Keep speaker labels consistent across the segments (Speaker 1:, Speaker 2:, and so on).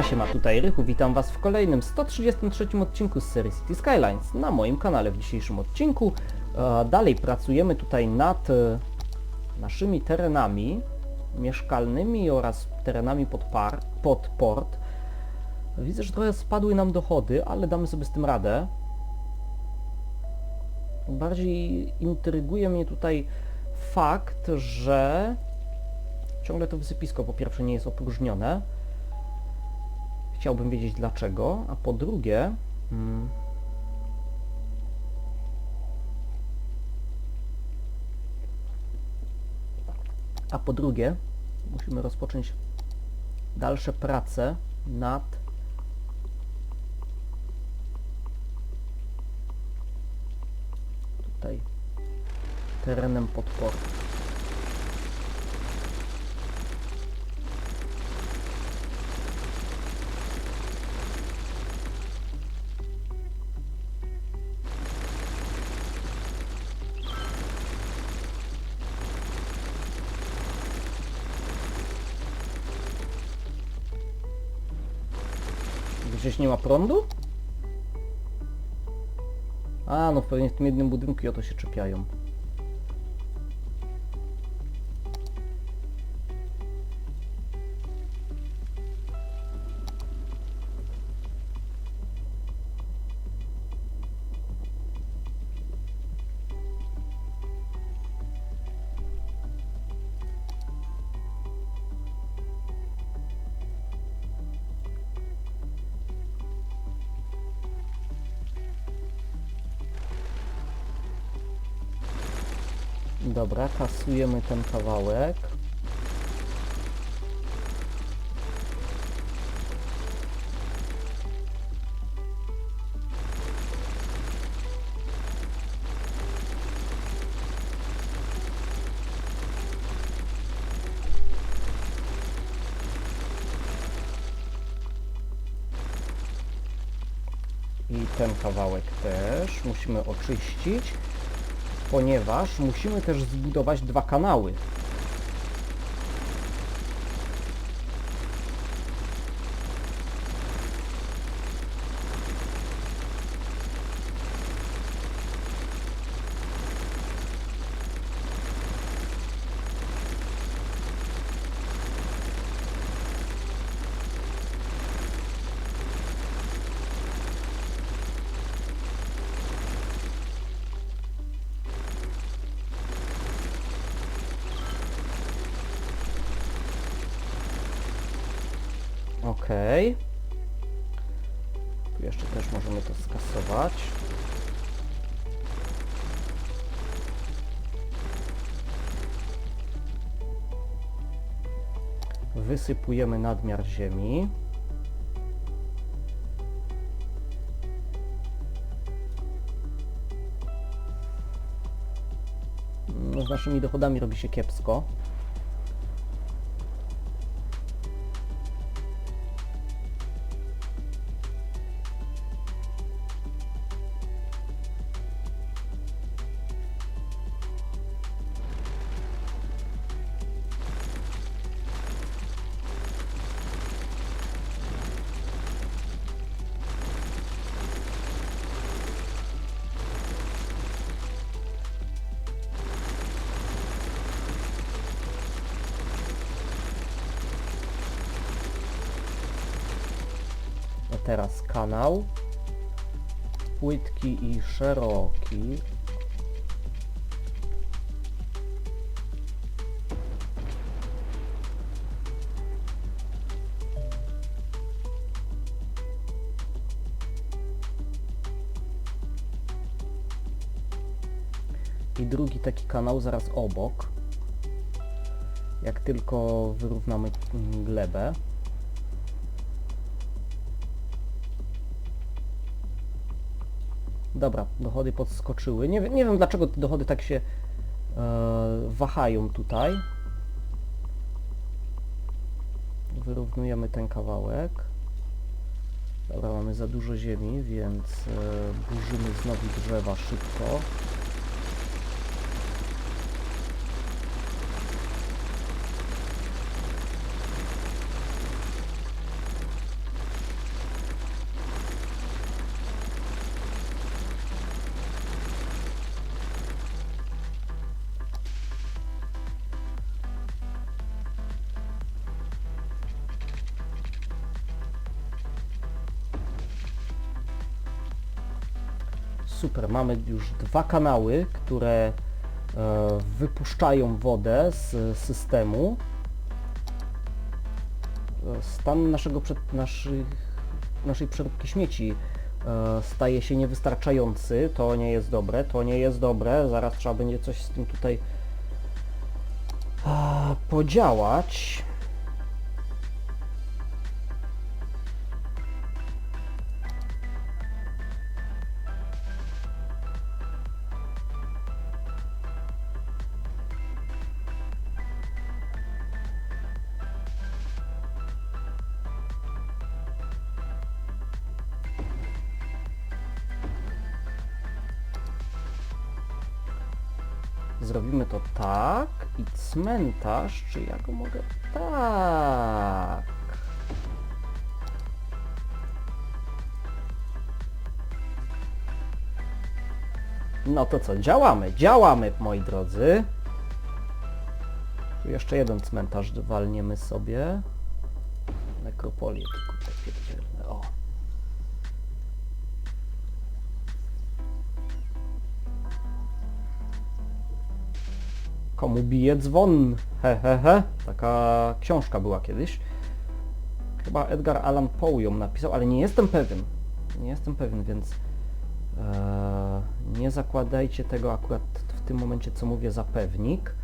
Speaker 1: Siema, siema, tutaj Rychu, witam Was w kolejnym 133 odcinku z serii City Skylines na moim kanale. W dzisiejszym odcinku e, dalej pracujemy tutaj nad e, naszymi terenami mieszkalnymi oraz terenami pod, par, pod port. Widzę, że trochę spadły nam dochody, ale damy sobie z tym radę. Bardziej intryguje mnie tutaj fakt, że ciągle to wysypisko po pierwsze nie jest opróżnione. Chciałbym wiedzieć dlaczego, a po drugie... Mm, a po drugie musimy rozpocząć dalsze prace nad tutaj terenem pod nie ma prądu? A, no pewnie w tym jednym budynku i o to się czepiają. Dobra, kasujemy ten kawałek. I ten kawałek też musimy oczyścić ponieważ musimy też zbudować dwa kanały. Okej. Tu jeszcze też możemy to skasować. Wysypujemy nadmiar ziemi. No, z naszymi dochodami robi się kiepsko. Szeroki. I drugi taki kanał zaraz obok. Jak tylko wyrównamy glebę. Dobra, dochody podskoczyły. Nie, nie wiem dlaczego te dochody tak się e, wahają tutaj. Wyrównujemy ten kawałek. Dobra, mamy za dużo ziemi, więc e, burzymy znowu drzewa szybko. Super, mamy już dwa kanały, które e, wypuszczają wodę z systemu. E, Stan naszego przed, naszych, naszej przeróbki śmieci e, staje się niewystarczający. To nie jest dobre, to nie jest dobre. Zaraz trzeba będzie coś z tym tutaj podziałać. Zrobimy to tak i cmentarz, czy ja go mogę... Tak. No to co, działamy, działamy moi drodzy. Tu jeszcze jeden cmentarz walniemy sobie. Nekropolię tylko Komu bije dzwon? He, he, he. Taka książka była kiedyś. Chyba Edgar Allan Poe ją napisał, ale nie jestem pewien. Nie jestem pewien, więc e, nie zakładajcie tego akurat w tym momencie, co mówię, za pewnik.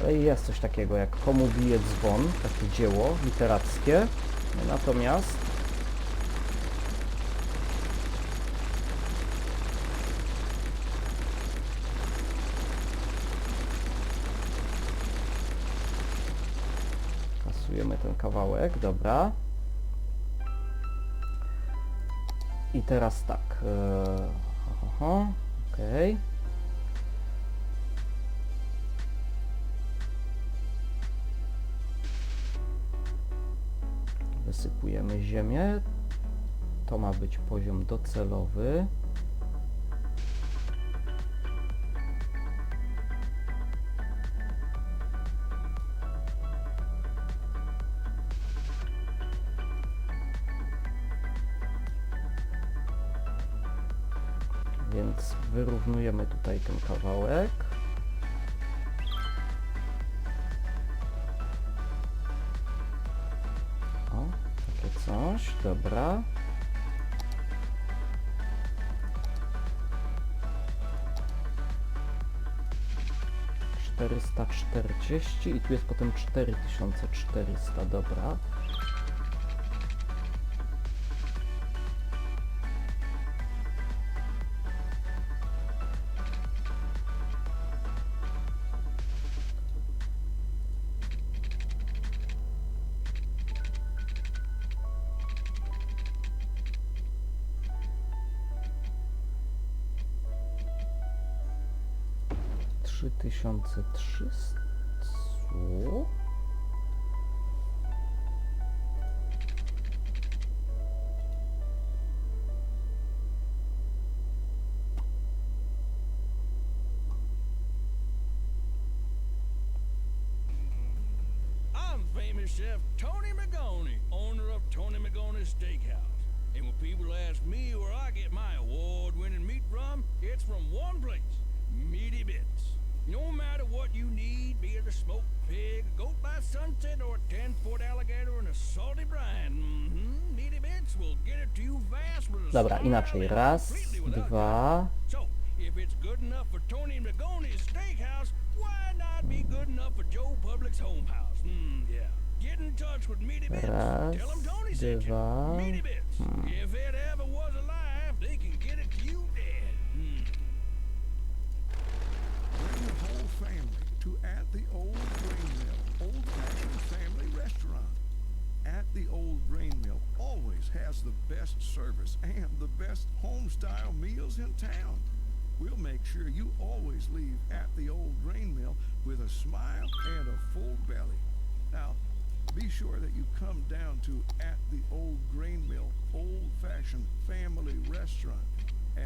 Speaker 1: Ale jest coś takiego jak Komu bije dzwon, takie dzieło literackie. Natomiast kasujemy ten kawałek, dobra. I teraz tak. Yy, okej. Wysypujemy ziemię. To ma być poziom docelowy. Tutaj ten kawałek. O, takie coś, dobra. Czterysta czterdzieści i tu jest potem cztery tysiące czterysta, dobra. Trzy tysiące trzysta.
Speaker 2: I'm famous chef Tony Magoni, owner of Tony Magoni's Steakhouse. And when people ask me where I get my award-winning meat from, it's from one place, Meaty Bits. No matter what you need, be it a smoked pig, a goat by sunset, or a 10-foot alligator and a salty brine, mm-hmm, Meaty Bits will get it to you fast with a
Speaker 1: Dobra, inaczej. Raz, dwa.
Speaker 2: so, if it's good enough for Tony Magoni's Steakhouse, why not be good enough for Joe Public's Home House? Hmm, yeah. Get in touch with Meaty Bits.
Speaker 1: Raz,
Speaker 2: Tell them Tony sent you.
Speaker 1: dwa.
Speaker 2: Meaty Bits. If it ever was alive, they can get it to you dead.
Speaker 3: Bring the whole family to At the Old Grain Mill, old-fashioned family restaurant. At the Old Grain Mill always has the best service and the best home-style meals in town. We'll make sure you always leave At the Old Grain Mill with a smile and a full belly. Now, be sure that you come down to At the Old Grain Mill, old-fashioned family restaurant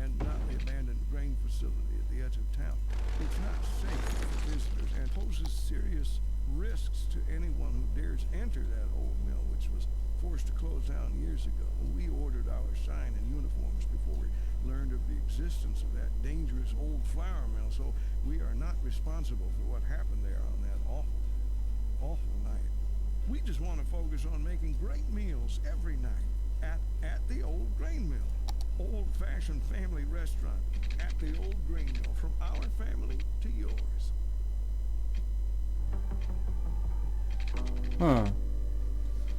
Speaker 3: and not the abandoned grain facility at the edge of town. It's not safe for visitors and poses serious risks to anyone who dares enter that old mill, which was forced to close down years ago. We ordered our sign and uniforms before we learned of the existence of that dangerous old flour mill, so we are not responsible for what happened there on that awful, awful night. We just want to focus on making great meals every night at, at the old grain mill. Old-fashioned family restaurant at the old grain mill, from our family to yours.
Speaker 1: Hmm.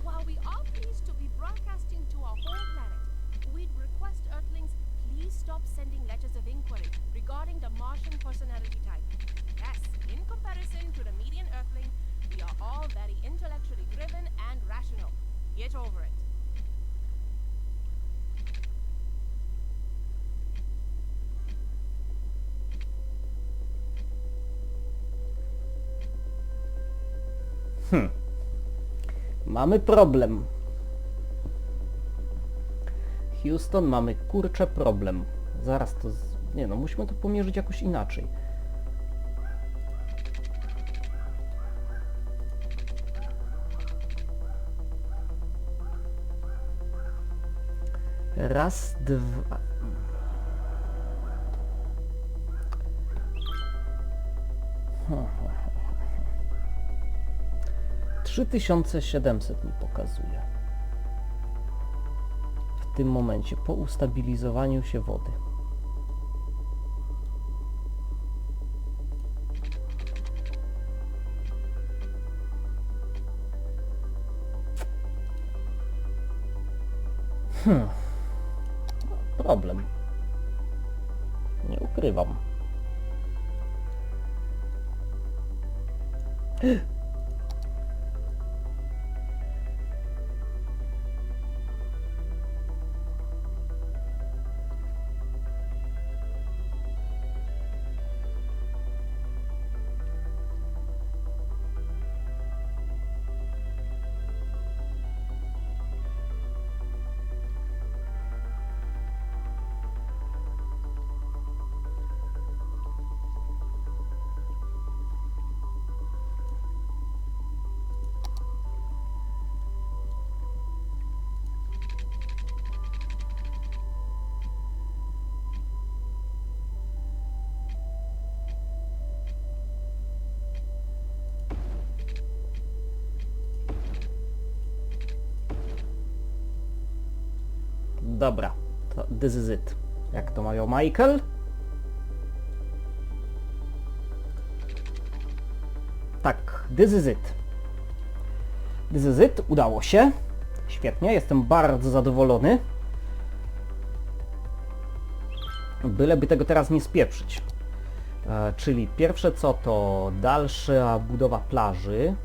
Speaker 4: While we are pleased to be broadcasting to our home planet, we'd request Earthlings please stop sending letters of inquiry regarding the Martian personality type. Yes, in comparison to the median Earthling, we are all very intellectually driven and rational. Get over it.
Speaker 1: Mamy problem. Houston, mamy kurczę problem. Zaraz to... Z... Nie no, musimy to pomierzyć jakoś inaczej. Raz, dwa... 3700 mi pokazuje. W tym momencie, po ustabilizowaniu się wody. Hmm. Problem. Nie ukrywam. Dobra, to this is it. Jak to mawiał Michael? Tak, this is it. This is it, udało się. Świetnie, jestem bardzo zadowolony. Byleby tego teraz nie spieprzyć. E, czyli pierwsze co to dalsza budowa plaży.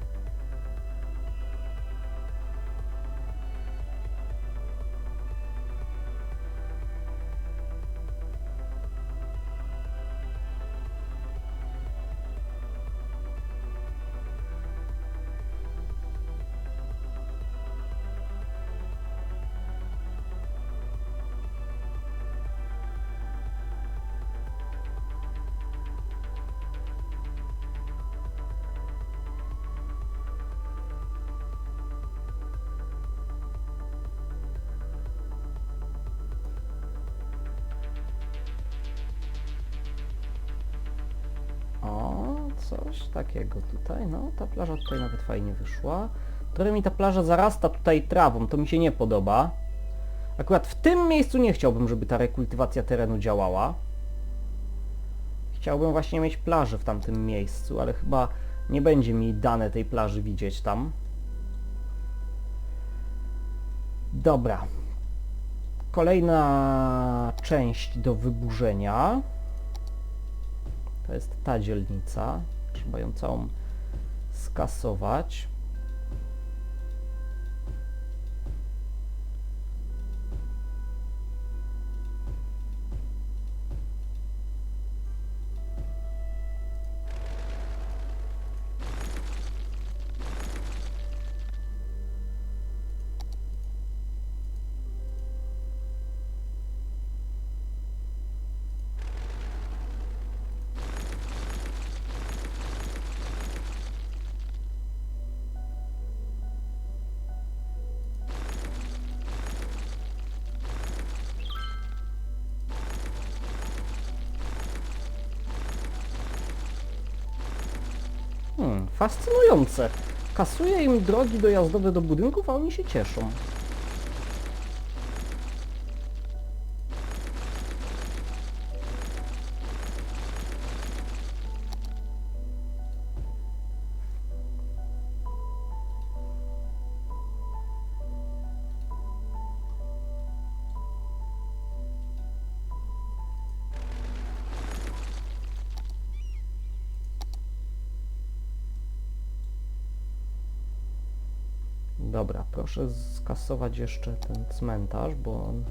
Speaker 1: Takiego tutaj. No, ta plaża tutaj nawet fajnie wyszła. Trochę mi ta plaża zarasta tutaj trawą, to mi się nie podoba. Akurat w tym miejscu nie chciałbym, żeby ta rekultywacja terenu działała. Chciałbym właśnie mieć plażę w tamtym miejscu, ale chyba nie będzie mi dane tej plaży widzieć tam. Dobra. Kolejna część do wyburzenia. To jest ta dzielnica. Trzeba ją całą skasować. Hmm, fascynujące. Kasuje im drogi dojazdowe do budynków, a oni się cieszą. Proszę skasować jeszcze ten cmentarz, bo on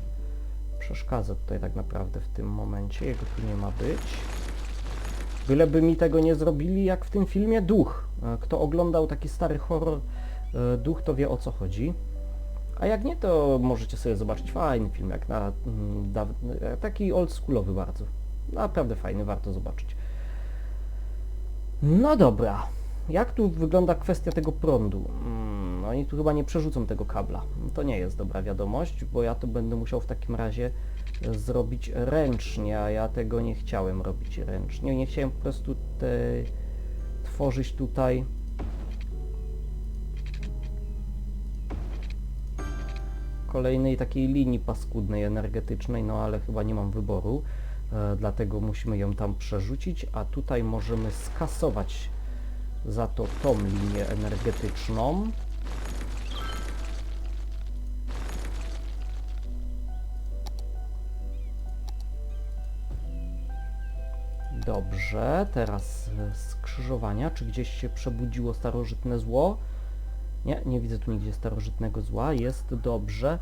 Speaker 1: przeszkadza tutaj tak naprawdę w tym momencie. Jego tu nie ma być. Byleby mi tego nie zrobili, jak w tym filmie Duch. E, Kto oglądał taki stary horror e, Duch, to wie o co chodzi. A jak nie, to możecie sobie zobaczyć fajny film, jak na mm, e, taki oldschoolowy bardzo. Naprawdę fajny, warto zobaczyć. No dobra. Jak tu wygląda kwestia tego prądu? Mm, oni tu chyba nie przerzucą tego kabla. To nie jest dobra wiadomość, bo ja to będę musiał w takim razie e, zrobić ręcznie, a ja tego nie chciałem robić ręcznie. Nie chciałem po prostu te, tworzyć tutaj kolejnej takiej linii paskudnej energetycznej, no ale chyba nie mam wyboru, e, dlatego musimy ją tam przerzucić, a tutaj możemy skasować za to tą linię energetyczną. Dobrze, teraz skrzyżowania. Czy gdzieś się przebudziło starożytne zło? Nie, nie widzę tu nigdzie starożytnego zła. Jest dobrze.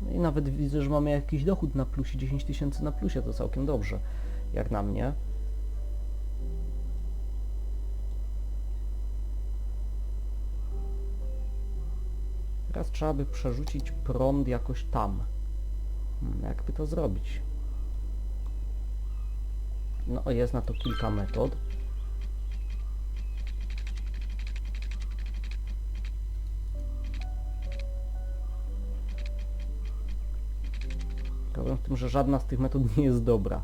Speaker 1: No i nawet widzę, że mamy jakiś dochód na plusie, 10 tysięcy na plusie, to całkiem dobrze, jak na mnie. Teraz trzeba by przerzucić prąd jakoś tam. Hmm, jakby to zrobić? No, jest na to kilka metod. Problem w tym, że żadna z tych metod nie jest dobra.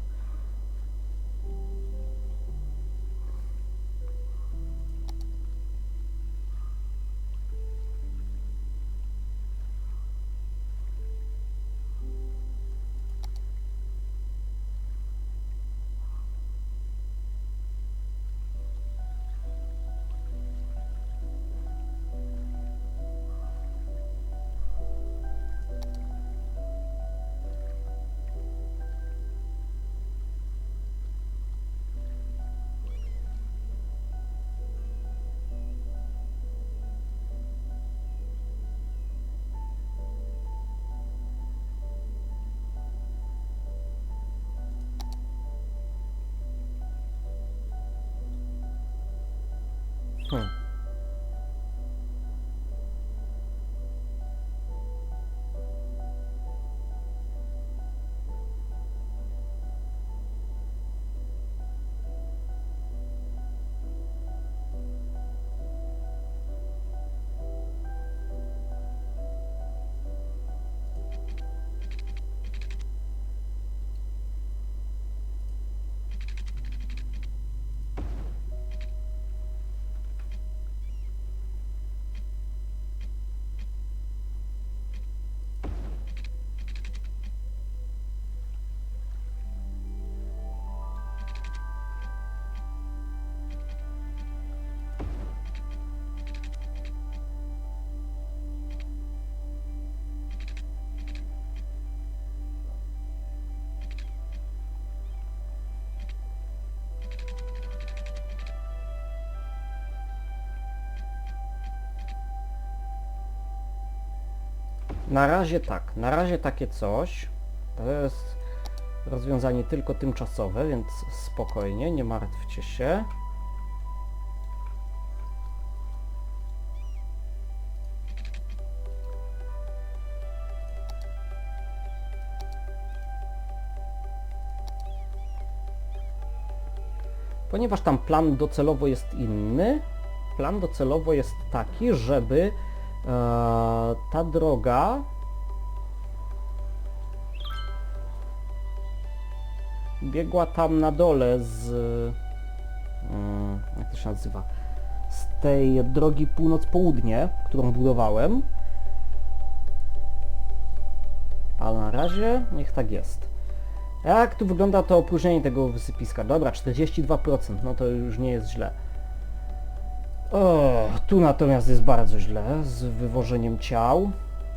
Speaker 1: Na razie tak, na razie takie coś. To jest rozwiązanie tylko tymczasowe, więc spokojnie, nie martwcie się. Ponieważ tam plan docelowo jest inny, plan docelowo jest taki, żeby e, ta droga biegła tam na dole z... mm, jak to się nazywa? z tej drogi północ-południe, którą budowałem. A na razie niech tak jest. Jak tu wygląda to opróżnienie tego wysypiska? Dobra, 42%, no to już nie jest źle. O, tu natomiast jest bardzo źle z wywożeniem ciał.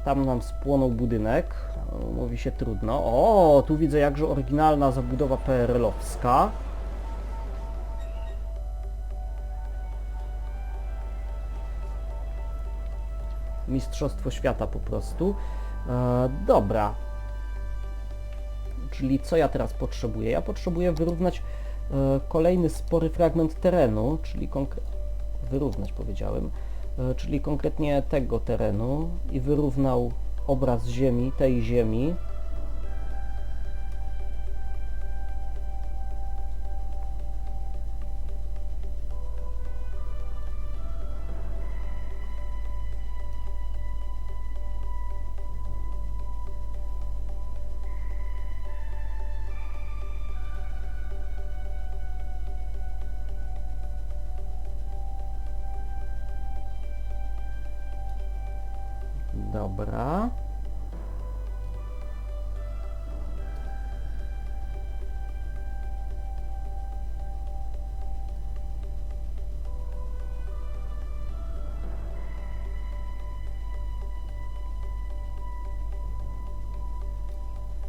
Speaker 1: Tam nam spłonął budynek. Mówi się trudno. O, tu widzę jakże oryginalna zabudowa PRL-owska. Mistrzostwo świata po prostu. E, dobra. Czyli co ja teraz potrzebuję? Ja potrzebuję wyrównać e, kolejny spory fragment terenu, czyli konkretnie wyrównać powiedziałem, e, czyli konkretnie tego terenu i wyrównał obraz ziemi, tej ziemi. Dobra.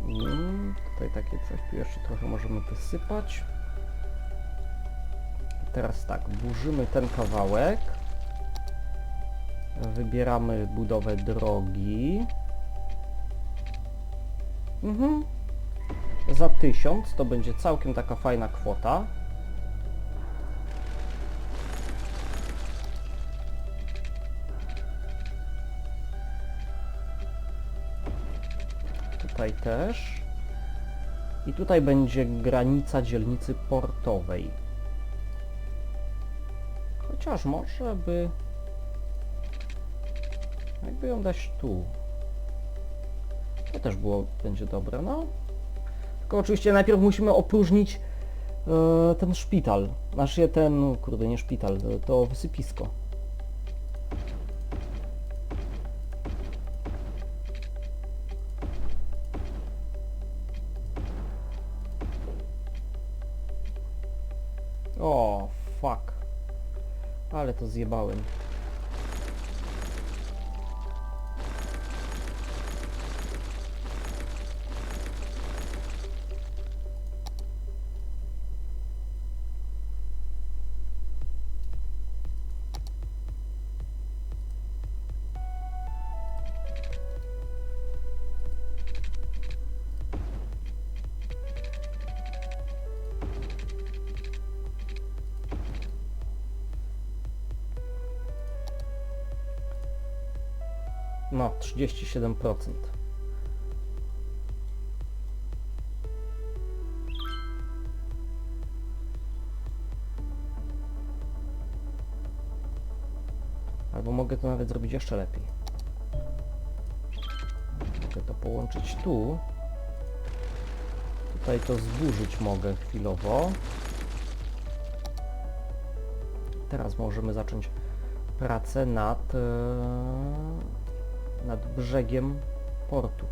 Speaker 1: Mm, tutaj takie coś tu jeszcze trochę możemy wysypać. Teraz tak, burzymy ten kawałek. Wybieramy budowę drogi. Mhm. Za 1000 to będzie całkiem taka fajna kwota. Tutaj też. I tutaj będzie granica dzielnicy portowej. Chociaż może by... Jakby ją dać tu. To też było, będzie dobre, no. Tylko oczywiście najpierw musimy opróżnić e, ten szpital. Znaczy ten, kurde, nie szpital, to, to wysypisko. O, fuck. Ale to zjebałem. No, 37%. Albo mogę to nawet zrobić jeszcze lepiej. Mogę to połączyć tu. Tutaj to zburzyć mogę chwilowo. Teraz możemy zacząć pracę nad, e, nad brzegiem portu.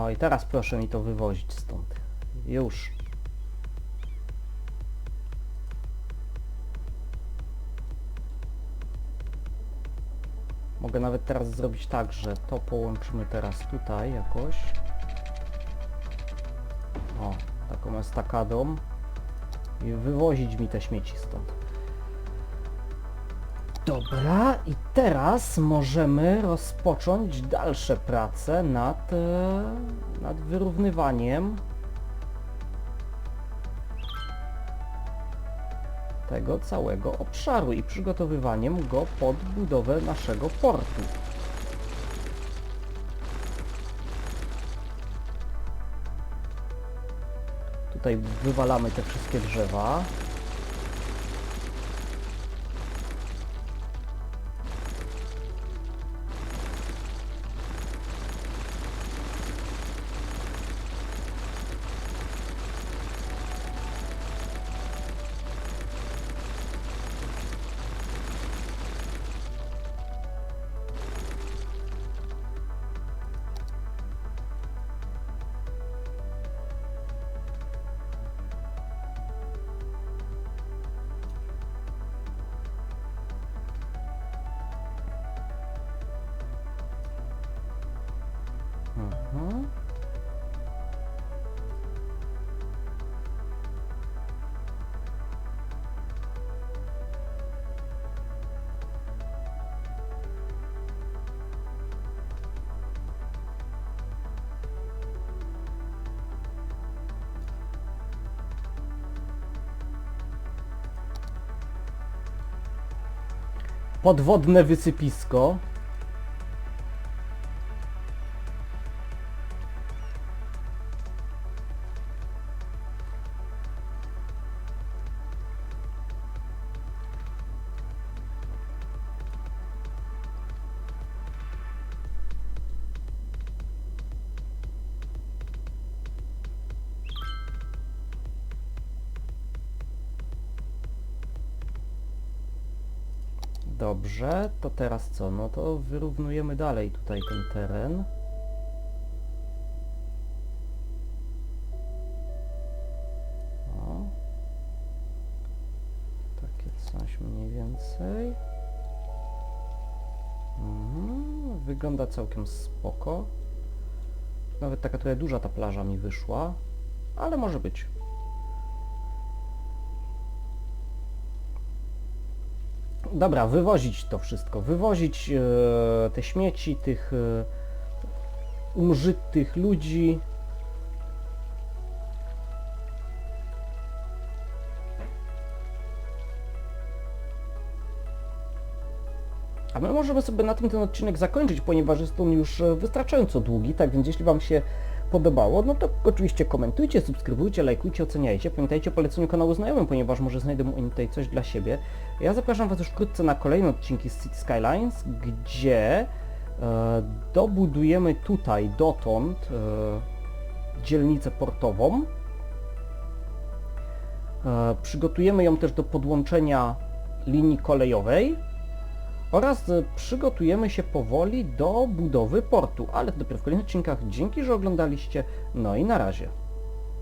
Speaker 1: O i teraz proszę mi to wywozić stąd. Już. Mogę nawet teraz zrobić tak, że to połączymy teraz tutaj jakoś. O, taką estakadą. I wywozić mi te śmieci stąd. Dobra, i teraz możemy rozpocząć dalsze prace nad, e, nad wyrównywaniem tego całego obszaru i przygotowywaniem go pod budowę naszego portu. Tutaj wywalamy te wszystkie drzewa. Podwodne wysypisko. Dobrze, to teraz co? No to wyrównujemy dalej tutaj ten teren. O. Takie coś mniej więcej. Mhm, wygląda całkiem spoko. Nawet taka trochę duża ta plaża mi wyszła, ale może być. Dobra, wywozić to wszystko, wywozić e, te śmieci, tych e, umrzytych ludzi. A my możemy sobie na tym ten odcinek zakończyć, ponieważ jest on już e, wystarczająco długi, tak więc jeśli Wam się podobało, no to oczywiście komentujcie, subskrybujcie, lajkujcie, oceniajcie. Pamiętajcie o poleceniu kanału znajomym, ponieważ może znajdą oni tutaj coś dla siebie. Ja zapraszam Was już wkrótce na kolejne odcinki z City Skylines, gdzie e, dobudujemy tutaj dotąd e, dzielnicę portową. E, przygotujemy ją też do podłączenia linii kolejowej oraz e, przygotujemy się powoli do budowy portu, ale to dopiero w kolejnych odcinkach. Dzięki, że oglądaliście, no i na razie.